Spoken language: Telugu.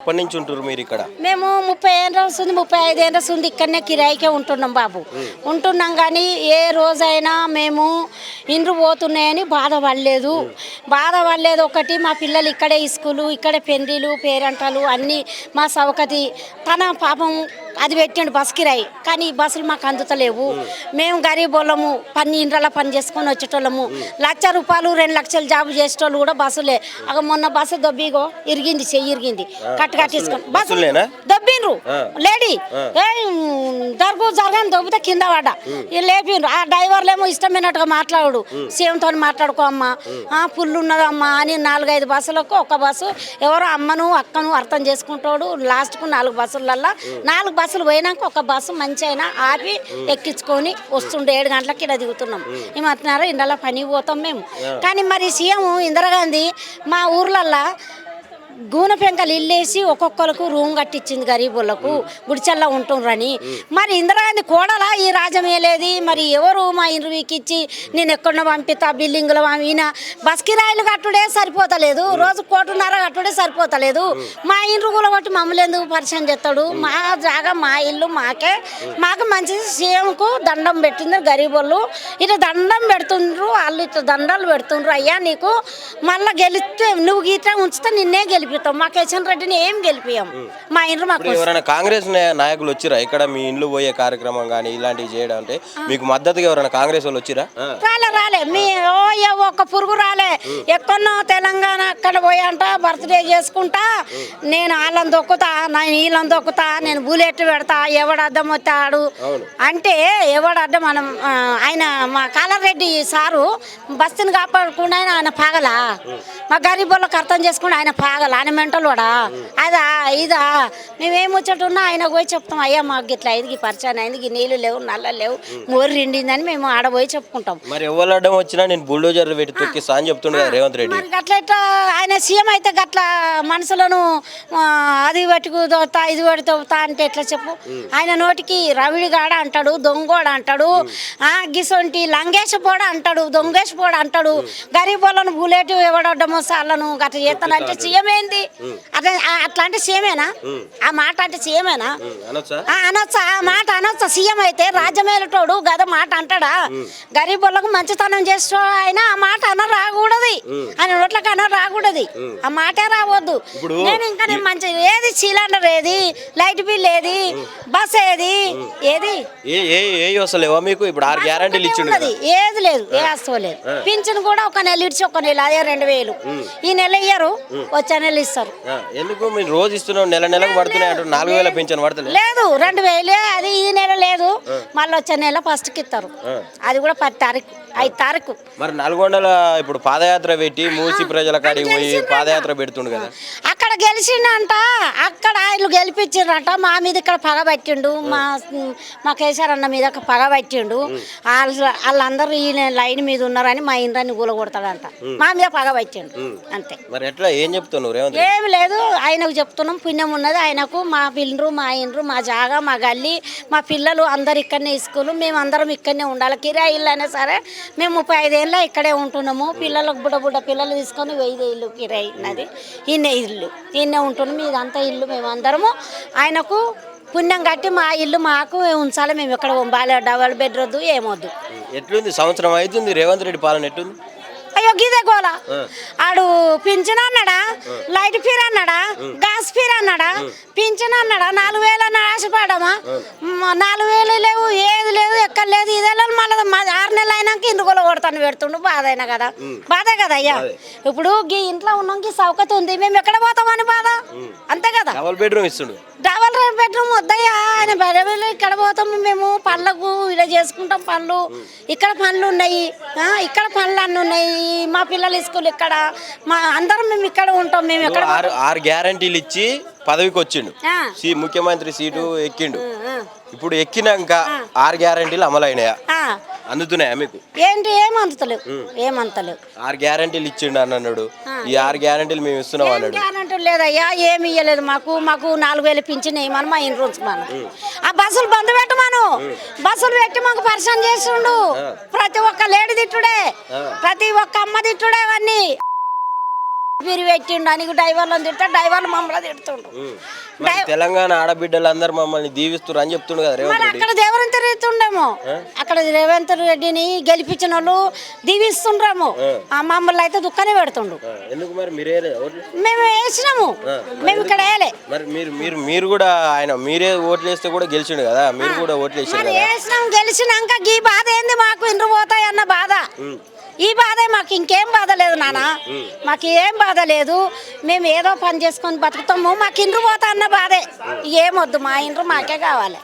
ఎప్పటి నుంచి ఉంటారు మీరు ఇక్కడ? మేము ముప్పై ఏళ్ళ వస్తుంది ముప్పై ఐదు ఏళ్ళ వస్తుంది ఇక్కడనే కిరాయికే ఉంటున్నాం బాబు. ఉంటున్నాం కానీ ఏ రోజైనా మేము ఇండ్రు పోతున్నాయని బాధపడలేదు బాధపడలేదు ఒకటి మా పిల్లలు ఇక్కడే స్కూలు ఇక్కడే పెండ్రీలు పేరంటాలు అన్నీ మా సౌకతి. తన పాపం అది పెట్టిండు బస్ కిరాయి కానీ ఈ బస్సులు మాకు అందుతలేవు. మేము గరీబోళ్ళము పని ఇండ్ల పని చేసుకొని వచ్చేటోళ్ళము. లక్ష రూపాయలు రెండు లక్షలు జాబు చేసేటోళ్ళు కూడా బస్సులే. అగ మొన్న బస్సు దొబ్బిగో ఇరిగింది చెయ్యి ఇరిగింది. కట్టు కట్టించుకొని బస్సు? దొబ్బిండ్రు. లేడీ ఏ దొరుకు జరగని దొబ్బితే కింద పడ్డా. లేపిండ్రు. ఆ డ్రైవర్లేమో ఇష్టమైనట్టుగా మాట్లాడు. సీఎంతో మాట్లాడుకో అమ్మా. ఆ పుల్లు ఉన్నదమ్మా అని నాలుగైదు బస్సులకు ఒక బస్సు ఎవరో అమ్మను అక్కను అర్థం చేసుకుంటాడు. లాస్ట్కు నాలుగు బస్సులల్లా నాలుగు బస్సులు పోయినాక ఒక బస్సు మంచి అయినా ఆపి ఎక్కించుకొని వస్తుండే ఏడు గంటలకి ఇలా దిగుతున్నాం. ఈ మధ్యనారా ఇండలా పని పోతాం మేము. కానీ మరి సీఎం ఇందిరాగాంధీ మా ఊర్లల్లా గూనె పెంకలు ఇల్లేసి ఒక్కొక్కరికి రూమ్ కట్టించింది గరీబులకు గుడిచల్లా ఉంటుండ్రని. మరి ఇందిరాగాంధీ కోడలా ఈ రాజ్యం ఏలేది మరి ఎవరు మా ఇంటర్వ్యూకి ఇచ్చి నేను ఎక్కడో పంపిస్తా బిల్డింగ్లు ఈయన బస్ కిరాయిలు కట్టుడే సరిపోతలేదు. రోజు కోటున్నర కట్టుడే సరిపోతలేదు. మా ఇండ్రు కూడా కొట్టి మమ్మల్ని ఎందుకు పరిచయం చేస్తాడు? మా జాగా మా ఇల్లు మాకే. మాకు మంచి సీఎంకు దండం పెట్టింది గరీబోళ్ళు ఇట్లా దండం పెడుతుండ్రు వాళ్ళు ఇట్లా దండాలు పెడుతుండ్రు. అయ్యా నీకు మళ్ళీ గెలిస్తే నువ్వు గీత ఉంచితే నిన్నే గెలిపిస్తాం. మా కిషన్ రెడ్డిని ఏం గెలిపియం మా ఇండ్రు మాకు ఎవరైనా కాంగ్రెస్ నాయకులు వచ్చిరా? ఇక్కడ మీ ఇండ్లు పోయే కార్యక్రమం కానీ ఇలాంటివి చేయడం అంటే మీకు మద్దతుగా ఎవరైనా కాంగ్రెస్ వాళ్ళు వచ్చిరా? రాలే రాలే. మీ ఓ ఏ ఒక్క పురుగు రాలే. ఎక్కడో తెలంగాణ అక్కడ పోయాంట బర్త్డే చేసుకుంటా నేను వాళ్ళని దొక్కుతా నేను వీళ్ళని దొక్కుతా నేను బుల్లెట్ పెడతా ఎవడు అడ్డం అవును. అంటే ఎవడు అడ్డం మనం ఆయన మా కాలారెడ్డి సారు బస్తిని కాపాడకుండా ఆయన ఆయన పాగలా మా గరీబులకు అర్థం చేసుకుంటే ఆయన పాగల ఆయన మెంటల్ వాడా? అదా ఇదా? మేమేం వచ్చేట్టున్నా ఆయన పోయి చెప్తాం అయ్యా మాకు ఇట్లా అయింది పరిచయం అయింది నీళ్ళు లేవు నల్ల లేవు మోరు నిండిందని మేము ఆడపోయి చెప్పుకుంటాం. మరి ఎవరు అడ్డం వచ్చినా నేను బుల్డోజర్ పెట్టి అని చెప్తుండే రేవంత్ రెడ్డి. మరి గట్ల ఇట్లా ఆయన సీఎం అయితే గట్ల మనసులను అది పట్టుకు దోతా ఇది పట్టి దోతా అంటే ఎట్లా చెప్పు? ఆయన నోటికి రవిడిగాడ అంటాడు దొంగోడ అంటాడు ఆ గిసొంటి లంగేష పోడ అంటాడు దొంగేష పోడ అంటాడు. గరీబ్ వాళ్ళను బుల్లెట్ ఎవడడ్డమో సార్లను గట్ల చేస్తానంటే సీఎం ఏంది అట్లా ఆ- అట్లాంటి సీఎమేనా ఆ మాట అంటే సీఎమేనా అనొచ్చా? ఆ, మాట అనొచ్చా? సీఎం అయితే రాజ్యమేలటోడు గద మాట అంటాడా? గరీబ్ వాళ్ళకు మంచితనం చేస్తూ ఆయన ఆ మాట అన రాకూడదు ఆయన నోట్లకు అన రాకూడదు ఆ మాటే రావద్దు. నేను ఇంకా నేను మంచి ఏది సిలిండర్ ఏది లైట్ బిల్ ఏది బస్ ఏది ఏది? ఏ వస్తలేవా మీకు? ఇప్పుడు ఆరు గ్యారంటీలు ఏది లేదు ఏ వస్తువు లేదు. పింఛన్ కూడా ఒక నెల ఇడిచి ఒక నెల అదే రెండు వేలు. ఈ నెల ఇయ్యరు వచ్చే నెల ఇస్తారు. ఎందుకు? మీరు రోజు ఇస్తున్నాం నెల నెలకు పడుతున్నాయి అంటారు నాలుగు వేల పెంచాను పడతలే లేదు రెండు వేలే అది ఈ నెల లేదు. మళ్ళీ వచ్చే నెల ఫస్ట్కి ఇస్తారు అది కూడా పది తారీఖు. ఐదు తారీఖు మరి నల్గొండల ఇప్పుడు పాదయాత్ర పెట్టి మూసి ప్రజల కాడికి పోయి పాదయాత్ర పెడుతుండు కదా? అక్కడ గెలిచిండంట. అక్కడ ఆయన గెలిపించిండ్రంట. మా మీద ఇక్కడ పగ పట్టిండు. మా మా కేసీఆర్ అన్న మీద ఒక పగ పట్టిండు. వాళ్ళు వాళ్ళందరూ ఈ లైన్ మీద ఉన్నారని మా ఇంద్రాన్ని కూలగొడతాడంట మా మీద పగ పట్టిండు. అంతే. మరి ఎట్లా ఏం రెడ్డి? ఏమి లేదు. ఆయనకు చెప్తున్నాం. పుణ్యం ఉన్నది. ఆయనకు మా పిల్లలు మా ఇండ్రు మా జాగా మా గల్లి మా పిల్లలు అందరు ఇక్కడనే స్కూలు. మేము అందరం ఇక్కడనే ఉండాలి. కిరాయి ఇల్లు అయినా సరే మేము ముప్పై ఐదేళ్ళ ఇక్కడే ఉంటున్నాము. పిల్లలకు బుడ్డ బుడ్డ పిల్లలు తీసుకొని వెయ్యి ఇల్లు కిరాయి ఉన్నది ఈయన ఇల్లు. ఈయన ఉంటున్నాము. ఇదంతా ఇల్లు మేము అందరము ఆయనకు పుణ్యం కట్టి మా ఇల్లు మాకు ఉంచాలి. మేము ఇక్కడ బాగా డబల్ బెడ్ వద్దు ఏమొద్దు. ఎట్లుంది? సంవత్సరం అవుతుంది రేవంత్ రెడ్డి పాలన ఎట్లుంది? అయ్యో గీదే గోల. ఆడు పింఛన్ అన్నాడా? లైట్ ఫీర్ అన్నాడా? గ్యాస్ ఫీర్ అన్నాడా? పింఛన్ అన్నాడా? నాలుగు వేలు అన్నాడు ఆశపడమా నాలుగు వేలు లేవు ఏది లేదు ఎక్కడ లేదు ఇదే మళ్ళీ ఆరు నెలలు అయినాక ఇందుకోలో కొడతాను పెడుతుండు బాధ అయినా కదా బాధే కదా అయ్యా. ఇప్పుడు గీ ఇంట్లో ఉన్నాం గీ సౌకత ఉంది మేము ఎక్కడ పోతామని బాధ? అంతే కదా? డబల్ బెడ్రూమ్ ఇస్తుండు. డబల్ బెడ్రూమ్ వద్దయ్యా. ఆయన బెడబెల్లి ఇక్కడ పోతాము మేము. పళ్ళకు ఇలా చేసుకుంటాం పళ్ళు. ఇక్కడ పనులు ఉన్నాయి. ఇక్కడ పనులు అన్నీ ఉన్నాయి. మా పిల్లల స్కూల్ ఇక్కడ. మా అందరం మేము ఇక్కడ ఉంటాం. మేము ఎక్కడ ఆరు ఆరు గ్యారంటీలు ఇచ్చి పదవికి వచ్చిండు. సీ ముఖ్యమంత్రి సీటు ఎక్కిండు. ఇప్పుడు ఎక్కినాక ఆరు గ్యారంటీలు అమలైనాయా? అందుతున్నాయా మీకు? ఏంటి ఏమంతలేవు ఏమంతలేవు ఆరు గ్యారంటీలు ఇచ్చిండు అని అన్నాడు. ఈ ఆరు గ్యారంటీలు మేము ఇస్తున్నాం ఏం అన్నాడు. గ్యారంటీ లేదయ్యా ఏమి ఇవ్వలేదు మాకు. మాకు నాలుగు వేలు పింఛన్ వేయమని మా ఇంటి ఉంచమను ఆ బస్సులు బంద్ పెట్టమను. బస్సులు పెట్టి మాకు పరిచయం చేస్తుండు ప్రతి ఒక్క లేడి తిట్టుడే. ప్రతి ఒక్క అమ్మ తిట్టుడే అవన్నీ. పీరి పెట్టిండు అని డ్రైవర్లను తిడతా డ్రైవర్లు మమ్మల్ని తిడుతుండు. మరి తెలంగాణ ఆడబిడ్డలు మమ్మల్ని దీవిస్తున్నారు అని చెప్తుండు కదా రేవంత్ మరి రెడ్డి. అక్కడ రెడ్డి అక్కడ రేవంత్ రెడ్డిని గెలిపించిన వాళ్ళు దీవిస్తుండ్రేమో. ఆ. మమ్మల్ని అయితే దుఃఖాన్ని పెడుతుండు. ఎందుకు మరి మీరే ఓట్లు? మేము వేసినాము. మేము ఇక్కడ వేయలే. మరి మీరు మీరు మీరు కూడా ఆయన మీరే ఓట్లు వేస్తే కూడా గెలిచిండు కదా? మీరు కూడా ఓట్లు వేసారు మరి కదా? వేసినాం గెలిచినాక ఈ బాధ ఏంది మాకు? ఇండ్రు పోతాయి అన్న బాధ ఈ బాధే మాకు ఇంకేం బాధ లేదు నాన్న మాకు ఏం బాధ లేదు. మేము ఏదో పని చేసుకొని బతుకుతాము. మాకు ఇండ్రు పోతా అన్న బాధే. ఏమొద్దు మా ఇండ్రు మాకే కావాలి.